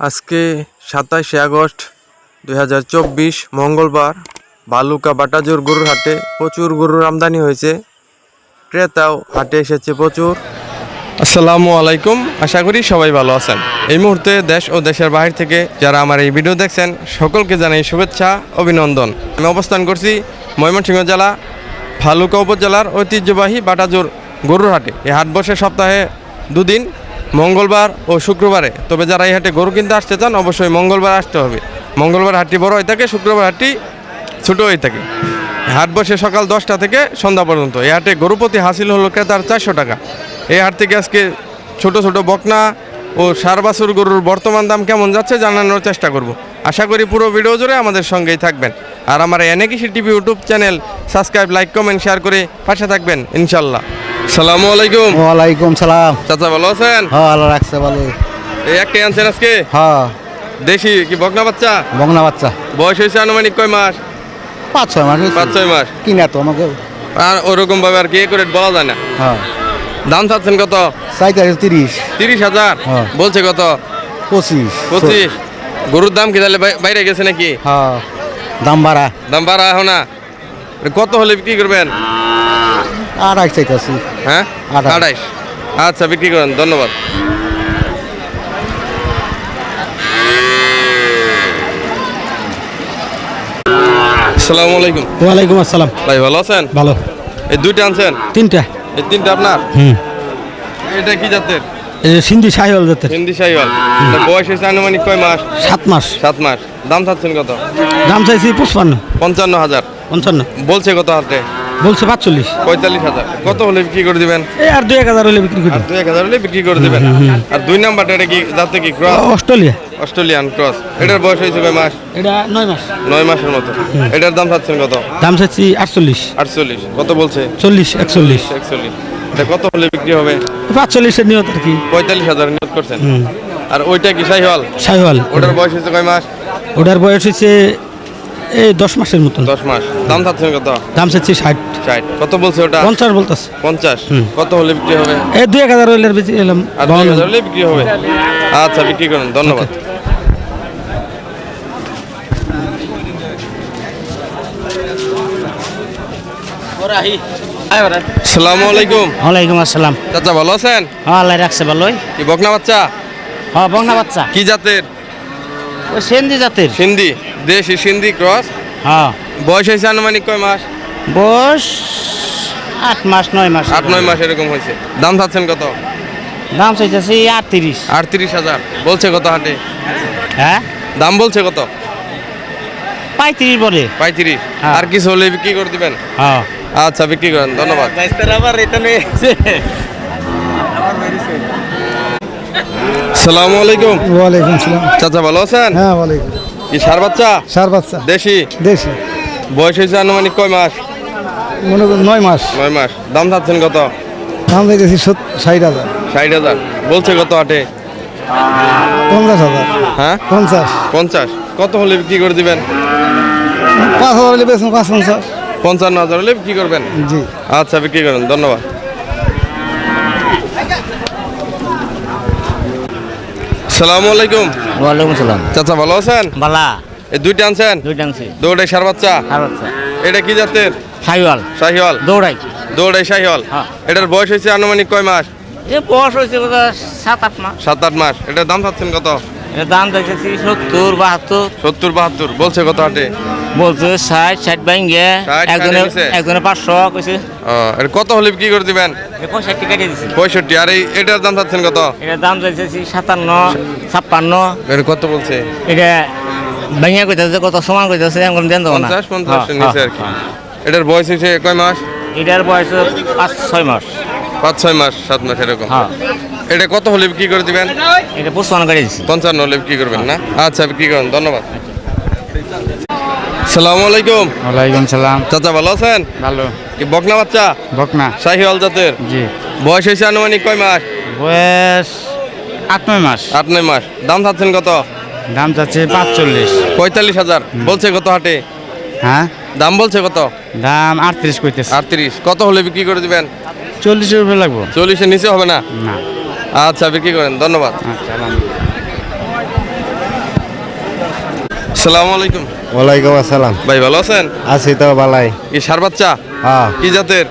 আজকে সাতাশে আগস্ট দুই হাজার চব্বিশ, মঙ্গলবার বালুকা বাটাজোর গরুর হাটে প্রচুর গরুর আমদানি হয়েছে। ক্রেতাও হাটে এসেছে প্রচুর। আসসালামু আলাইকুম, আশা করি সবাই ভালো আছেন। এই মুহূর্তে দেশ ও দেশের বাহির থেকে যারা আমার এই ভিডিও দেখছেন, সকলকে জানাই শুভেচ্ছা, অভিনন্দন। আমি অবস্থান করছি ময়মনসিংহ জেলা, ভালুকা উপজেলার ঐতিহ্যবাহী বাটাজোর গরুর হাটে। এই হাট বসে সপ্তাহে দুদিন মঙ্গলবার ও শুক্রবারে। তবে যারা এই হাটে গরু কিনতে আসতে চান, অবশ্যই মঙ্গলবার আসতে হবে। মঙ্গলবার হাটটি বড় হয়ে থাকে, শুক্রবার হাটটি ছোট হয়ে থাকে। হাট বসে সকাল দশটা থেকে সন্ধ্যা পর্যন্ত। এই হাটে গরু প্রতি হাসিল হলো ক্রেতার চারশো টাকা। এই হাট থেকে আজকে ছোট ছোট বকনা ও সারবাসুর গরুর বর্তমান দাম কেমন যাচ্ছে জানানোর চেষ্টা করব। আশা করি পুরো ভিডিও জুড়ে আমাদের সঙ্গেই থাকবেন। আর আমার এনে Krishi TV YouTube channel subscribe like comment share করে পাশে থাকবেন ইনশাল্লাহ। সালামু আলাইকুম। ওয়ালাইকুম সালাম। চাচা ভালো আছেন? হ্যাঁ আল্লাহ রাখছে ভালো। এই একটাই আনছেন আজকে? হ্যাঁ। দেশি কি বকনা বাচ্চা? বংলা বাচ্চা। বয়স হয়েছে আনুমানিক কয় মাস? পাঁচ ছয় মাস পাঁচ ছয় মাস। কিনা তো আমাকে। আর ওরকম ভাবে আর কি করে বলা যায় না। হ্যাঁ। দাম চাচ্ছেন কত? চাইতে তিরিশ। তিরিশ হাজার? হ্যাঁ। বলছে কত? পঁচিশ। পঁচিশ। গরুর দাম কি তাহলে বাইরে গেছে নাকি? হ্যাঁ। দাম বাড়া। দাম বাড়া এখন না কত হলে বিক্রি করবেন? আড়াই চাইতেছি। হ্যাঁ? আড়াই। আড়াইশ। আচ্ছা বিক্রি করেন ধন্যবাদ। আসসালামু আলাইকুম। ওয়ালাইকুম আসসালাম। ভাই ভালো আছেন? ভালো। এই দুইটা আনছেন? তিনটা। এই তিনটা আপনার? হুম। এটা কি জাতের? এই সিন্ধি সাহিওয়াল জাতের। হিন্দি সাইওয়াল এটা বয়স হয়েছে আনুমানিক কয় মাস? সাত মাস। সাত মাস। দাম চাচ্ছেন কত? দাম চাইছি পঁচপান্ন। পঞ্চান্ন হাজার। পঞ্চান্ন। বলছে কত হাতে বলছে পাঁচচল্লিশ। পঁয়তাল্লিশ হাজার। কত হলে বিক্রি করে দিবেন? এই আর দুই এক হাজার হলে বিক্রি করি। দুই এক হাজার হলে বিক্রি করে দিবেন? আর দুই নাম্বারটা এটা কি যাতে কি ক্রস অস্ট্রেলিয়া। অস্ট্রেলিয়ান ক্রস এটার বয়স হয়েছে কয় মাস? এটা নয় মাস। নয় মাসের মতো। এটার দাম চাচ্ছেন কত? দাম চাইছি আটচল্লিশ। আটচল্লিশ। কত বলছে? চল্লিশ একচল্লিশ। একচল্লিশ। এটা কত হলে বিক্রি হবে? পাঁচচল্লিশের নিয়ত আর কি। পঁয়তাল্লিশ হাজার নিয়োগ করছেন। আর ওইটা কি সাইহল? সাহিওয়াল ওটার বয়স হয়েছে কয় মাস? ওটার বয়স হচ্ছে এই দশ মাসের মতন। দশ মাস। দাম চাচ্ছেন কত? দাম চাইছি ষাট। ষাট। কত বলছে ওটা? পঞ্চাশ বলতেছে। পঞ্চাশ। হুম। কত হলে বিক্রি হবে? এই দুই এক হাজার হলে বেশি এলাম আর দুই হাজার হলে বিক্রি হবে? আচ্ছা বিক্রি করুন। ধন্যবাদ। সালামু আলাইকুম। ওয়ালাইকুম আসসালাম। চাচা ভালো আছেন? হ্যাঁ আল্লাহ রাখছে ভালোই। কি বকনা বাচ্চা? হ্যাঁ বংনা বাচ্চা। কি জাতের? সেন্দি জাতের? সিন্ধি দেশি সিন্ধি ক্রস। হ্যাঁ। বয়স হয়েছে আনুমানিক কয় মাস? বয়স আট মাস নয় মাস। আট নয় মাস এরকম হয়েছে। দাম চাচ্ছেন কত? দাম চাইতেছি আটত্রিশ। আটত্রিশ হাজার। বলছে কত হাটে? হ্যাঁ? দাম বলছে কত? পঁয়ত্রিশ বলে। পঁয়ত্রিশ। হ্যাঁ। আর কিছু হলে বিক্রি করে দিবেন? হ্যাঁ। আচ্ছা বিক্রি করেন ধন্যবাদ। সালামু আলাইকুম। ওয়ালাইকুম সালাম। চাচা ভালো আছেন? হ্যাঁ ওয়ালাইকুম। কি সার বাচ্চা? সার বাচ্চা। দেশি? দেশি। বয়স হয়েছে আনুমানিক কয় মাস? মনে করুন নয় মাস। নয় মাস। দাম চাচ্ছেন কত? দাম চাইতেছি ষাট হাজার। ষাট হাজার। বলছে কত হাটে পঞ্চাশ হাজার। হ্যাঁ? পঞ্চাশ। পঞ্চাশ। কত হলে বিক্রি করে দিবেন? পাঁচ হাজার হলে বেশ পাঁচ পঞ্চাশ। পঞ্চান্ন হাজার হলে বিক্রি করবেন? জি। আচ্ছা বিক্রি করেন ধন্যবাদ। সালামু আলাইকুম। ওয়ালাইকুম সালাম। চাচা ভালো আছেন? ভালা। এই দুইটা আনছেন? দুইটা আনছি। দৌড়াই সার বাচ্চা? এটা কি জাতের? সাইওয়াল শাহিওয়াল দৌড়াই। দৌড়াই শাহিওয়াল হ্যাঁ। এটার বয়স হয়েছে আনুমানিক কয় মাস? এ বয়স হয়েছে সাত আট মাস। সাত আট মাস। এটার দাম চাচ্ছেন কত? এর দাম চাইতেছি সত্তর বাহাত্তর। সত্তর বাহাত্তর। বলছে কত হাটে? বলছে ষাট ষাট বাইঙ্গে ষাট, একজনে একজনে পাঁচশো কইছে। কত হলে বিক্রি করে দিবেন? পঁয়ষট্টি কেটে দিছি। পঁয়ষট্টি। আর এই এটার দাম চাচ্ছেন কত? এটার দাম চাইতেছি সাতান্ন ছাপ্পান্ন। এটা কত বলছে? এটা ভেঙে কইতেছে কত সমান কইতেছে এমন দেন দেবো না। পঞ্চাশ পঞ্চাশ নিচে আর কি। এটার বয়স হয়েছে কয় মাস? এটার বয়স পাঁচ ছয় মাস। পাঁচ ছয় মাস সাত মাস এরকম। হ্যাঁ এটা কত হলে বিক্রি করে দিবেন? এটা পুষ্পান করে দিছি পঞ্চান্ন হলে বিক্রি করবেন না? আচ্ছা বিক্রি করেন ধন্যবাদ। সালামু আলাইকুম। ওয়ালাইকুম সালাম। চাচা ভালো আছেন? ভালো। কি বকনা বাচ্চা? বকনা। শাহিওয়াল জাতের? জি। বয়স হয়েছে আনুমানিক কয় মাস? বয়স আট নয় মাস। আট নয় মাস। দাম চাচ্ছেন কত? দাম যাচ্ছে পাঁচচল্লিশ। পঁয়তাল্লিশ হাজার। বলছে কত হাটে? হ্যাঁ? দাম বলছে কত? দাম আটত্রিশ কইতেছে। আটত্রিশ। কত হলে বিক্রি করে দিবেন? চল্লিশ রুপয়ে লাগবো। চল্লিশের নিচে হবে না? না। আচ্ছা বিক্রি করেন? ধন্যবাদ। আচ্ছা সালাম আলাইকুম। ওয়ালাইকুম আসসালাম। ভাই ভালো আছেন? আছি তো বালাই কি সার বাচ্চা? হ্যাঁ। কি জাতের?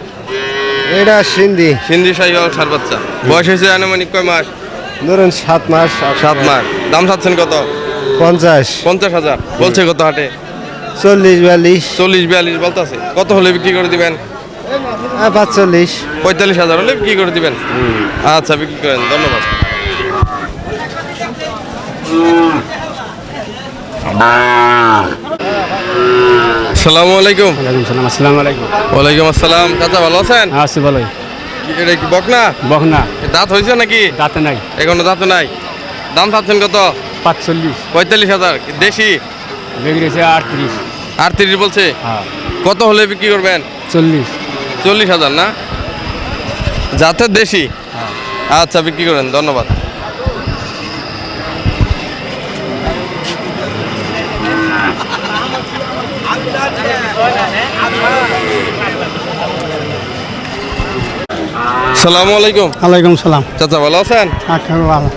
এটা সিন্ধি। সিন্ধি শাহিওয়াল সার বাচ্চা। বয়স হয়েছে আনুমানিক কয় মাস? ধরুন সাত মাস। সাত মাস। দাম চাচ্ছেন কত? পঞ্চাশ। পঞ্চাশ হাজার। বলছে কত হাটে? চল্লিশ বিয়াল্লিশ। চল্লিশ বিয়াল্লিশ বলতেছে। কত হলে বিক্রি করে দিবেন? পাঁচচল্লিশ। পঁয়তাল্লিশ হাজার হলে বিক্রি করে দিবেন? আচ্ছা বিক্রি করেন ধন্যবাদ। সালামু আলাইকুম। সালাম আসসালামু আলাইকুম। ওয়ালাইকুম আসসালাম। চাচা ভালো আছেন? আসি ভালোই। এটা কি বক বকনা। দাঁত হয়েছে নাকি? দাঁতে নাই। এখনও দাঁত নাই। দাম চাচ্ছেন কত? পাঁচচল্লিশ। পঁয়তাল্লিশ হাজার। দেশি? বেগড়েছে আটত্রিশ। আটত্রিশ বলছে। হ্যাঁ। কত হলে বিক্রি করবেন? চল্লিশ। চল্লিশ হাজার না? জাতের দেশি? আচ্ছা বিক্রি করেন ধন্যবাদ। সালামু আলাইকুম। আলাইকুম সালাম। চাচা ভালো আছেন? আচ্ছা ভালো।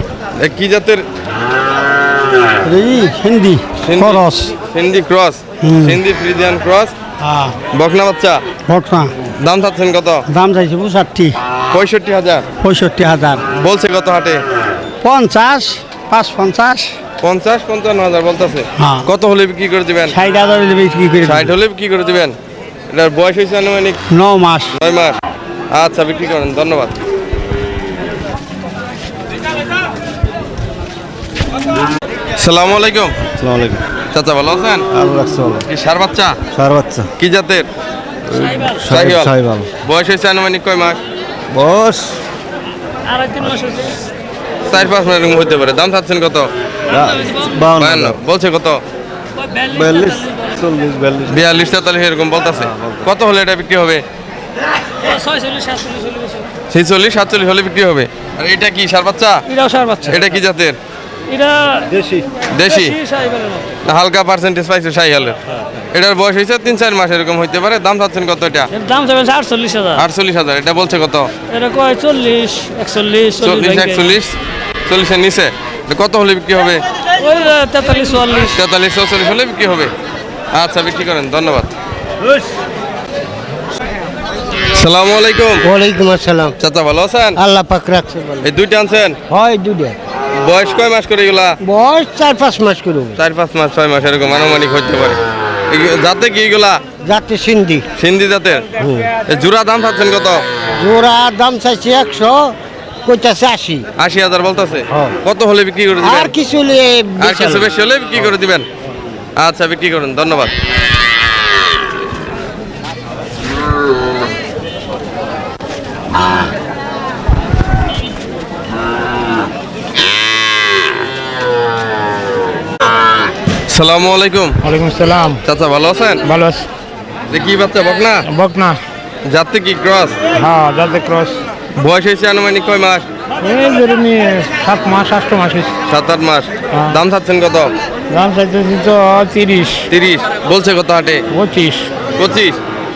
কি জাতের? হিন্দি? খরচ Sindhi cross. Sindhi Friesian cross. হ্যাঁ বকনা বাচ্চা? ঘটনা দাম চাচ্ছেন কত? দাম চাইছে পঁয়ষট্টি পঁয়ষট্টি হাজার। পঁয়ষট্টি হাজার। বলছে কত হাটে? পঞ্চাশ পাঁচ পঞ্চাশ। পঞ্চাশ পঞ্চান্ন হাজার বলতেছে। হ্যাঁ। কত হলে বিক্রি করে দিবেন? ষাট হাজার হলে বিক্রি করে ষাট হলে বিক্রি করে দিবেন? এটার বয়স হয়েছে আনুমানিক ন মাস। নয় মাস। আচ্ছা বিক্রি করেন। ধন্যবাদ। সালামু আলাইকুম। সালামালাইকুম চাচা ভালো আছেন? সার বাচ্চা? সার বাচ্চা। কি জাতের? বয়স হয়েছে আনুমানিক কয় মাস? বস চার পাঁচ মাস হতে পারে। দাম চাচ্ছেন কত? বায়ান্ন। বলছে কত? বিয়াল্লিশ চল্লিশ বিয়াল্লিশ। বিয়াল্লিশ তেতাল্লিশ এরকম বলতেছে। কত হলে এটা বিক্রি হবে। ছেচল্লিশ সাতচল্লিশ হলে বিক্রি হবে। আর এটা কি সার বাচ্চা? এটাও সার বাচ্চা। এটা কি জাতের? এটা দেশি। দেশি? হালকা পার্সেন্টেজ পাইছে সাই হালের এটার বয়স হয়েছে তিন চার মাস এরকম হইতে পারে। দাম চাচ্ছেন কত এটা? দাম যাবে আটচল্লিশ হাজার। আটচল্লিশ হাজার। এটা বলছে কত? এটা কয় চল্লিশ একচল্লিশ চল্লিশ একচল্লিশ চল্লিশের নিচে। কত হলে বিক্রি হবে? তেতাল্লিশ চুয়াল্লিশ। তেতাল্লিশ চৌচল্লিশ হলে বিক্রি হবে। আচ্ছা বিক্রি করেন। ধন্যবাদ। সালামু আলাইকুম। ওয়ালাইকুম আসসালাম। চাচা ভালো আছেন? আল্লাহ পাক রাখছে এই দুইটা আনছেন? হয় দুটা বয়স কয় মাস করে এগুলা? বয়স চার পাঁচ মাস করে। চার পাঁচ মাস ছয় মাস এরকম আনুমানিক হতে পারে। জাতে কি এগুলা? যাতে সিন্ধি। সিন্ধি জাতের? এই জোড়া দাম পাচ্ছেন কত? জোড়া দাম চাইছে একশো কইতাছে আশি। আশি হাজার বলতেছে। কত হলে বিক্রি করে দিবেন? আর কিছু হলে আর কিছু বেশি হলে বিক্রি করে দিবেন? আচ্ছা বিক্রি করুন ধন্যবাদ। সালামু আলাইকুম। ওয়ালাইকুম সালাম চাচা ভালো আছেন? ভালো আছি। যে কি বাচ্চা বক না বক যাতে কি ক্রস? হ্যাঁ যাতে ক্রস। বয়স হয়েছে আনুমানিক কয় মাস? এই যেরকম সাত মাস আষ্ট মাস হয়েছে। সাত আট মাস। হ্যাঁ। দাম চাচ্ছেন কত? দাম চাইতেছি তো তিরিশ। তিরিশ। বলছে কত হাটে? পঁচিশ। পঁচিশ।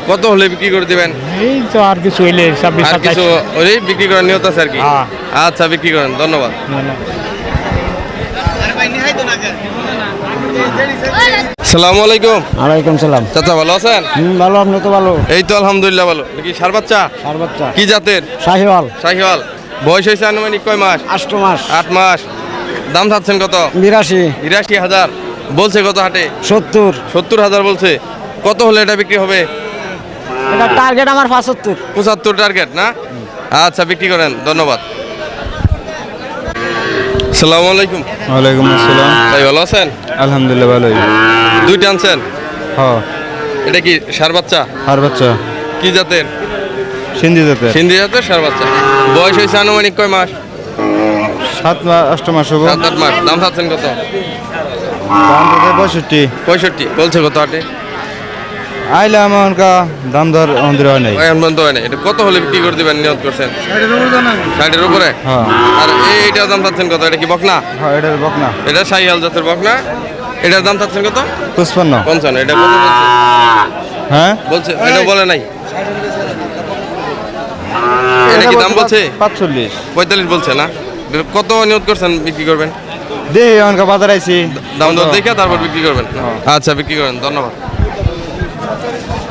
কত হলে বিক্রি করে দিবেন? এই তো আর কিছু হইলে ছাব্বিশ আর কিছু ওই বিক্রি করার নিয়ত আছে আর কি? হ্যাঁ। আচ্ছা বিক্রি করেন। ধন্যবাদ। সালামু আলাইকুম। ওয়ালাইকুম সালাম। চাচা ভালো আছেন? ভালো আপনি তো ভালো। এই তো আলহামদুলিল্লাহ ভালো। কি সার বাচ্চা? সার বাচ্চা। কি জাতের? শাহিওয়াল। শাহিওয়াল। বয়স হয়েছে আনুমানিক কয় মাস? আষ্ট মাস। আট মাস। দাম চাচ্ছেন কত? বিরাশি। বিরাশি হাজার। বলছে কত হাটে? সত্তর। সত্তর হাজার বলছে। কত হলে এটা বিক্রি হবে? এটা টার্গেট আমার পঁচাত্তর। পঁচাত্তর টার্গেট না? আচ্ছা বিক্রি করেন। ধন্যবাদ। সালামু আলাইকুম। ওয়ালাইকুম আসসালাম। ভাই ভালো আছেন? আলহামদুলিল্লাহ ভালোই। দুইটা আনছেন? হ্যাঁ। এটা কি সার বাচ্চা? সার বাচ্চা। কি জাতের? সিন্ধি জাতের। সিন্ধি জাতের সার বাচ্চা। বয়স হয়েছে আনুমানিক কয় মাস? সাত মাস অষ্ট মাস হব। সাত আট মাস। দাম চাচ্ছেন কত? পঁয়ষট্টি। পঁয়ষট্টি। বলছে কত হাটে আইলাম এমনকা দাম দর আমাদের হয় নাই। এখন বন্ধ হয় না এটা কত হলে বিক্রি করে দিবেন নিয়ত করছেন? ষাটের উপরে হ্যাঁ। আর এই- এইটার দাম চাচ্ছেন কত? এটা কি বকনা? হ্যাঁ এটা বক না এটা সাইহাল জাতের বকনা। এটার দাম চাচ্ছেন কত? পুষ্পান্ন পঞ্চান্ন। এটা কত বলছে? হ্যাঁ? বলছে এটা বলে নাই। এটা কি দাম বলছে? পাঁচচল্লিশ। পঁয়তাল্লিশ বলছে না? কত নিয়োগ করছেন বিক্রি করবেন? দেখি এমনকা বাজার আইছি। দাম দর দেখে তারপর বিক্রি করবেন? আচ্ছা বিক্রি করেন। ধন্যবাদ। Thank you.